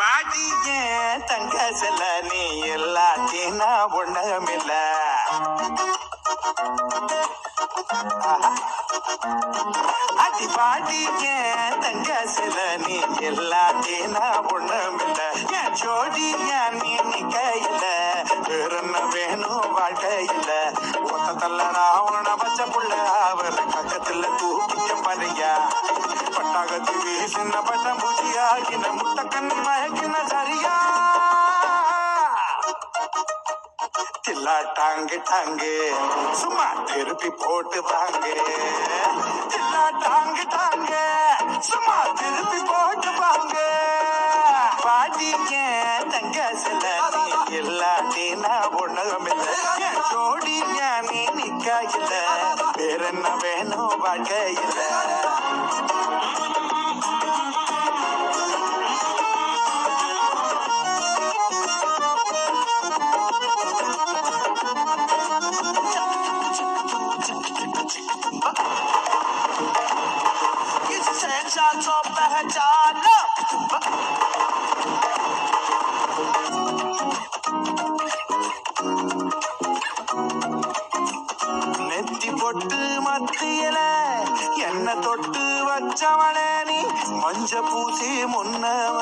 வாடிய தங்க செல்ல நீ எல்லாத்தினா ஒண்ணுமில்ல. அடி பாடிய தங்க செல்ல நீ எல்லாத்தினா ஒண்ணமில்ல. என் ஜோடிய நீ நிக்கையில வேற என்ன வேணும் வாழ்க்கையில. ஒத்த தள்ள ராவண பச்சை சின்ன வீசின பட்டம் பூச்சியாகின முட்டை கண்ணி மயக்கின சரியா தில்லா டாங்கு டாங்கு சும்மா திருப்பி போட்டு வாங்க தில்லா டாங்கு டாங்கு சும்மா திருப்பி போட்டு வாங்க பாட்டிங்க தங்க சில இல்லாட்டினா ஒண்ணுமில்ல என் ஜோடி ஞானி நிக்காயில்லை வேற என்ன வேணும் வாழ்க்கையில को पहचाना நெத்தி பொட்டு மத்தியில என்ன தொட்டு வச்சவளே நீ மஞ்ச பூசி முன்ன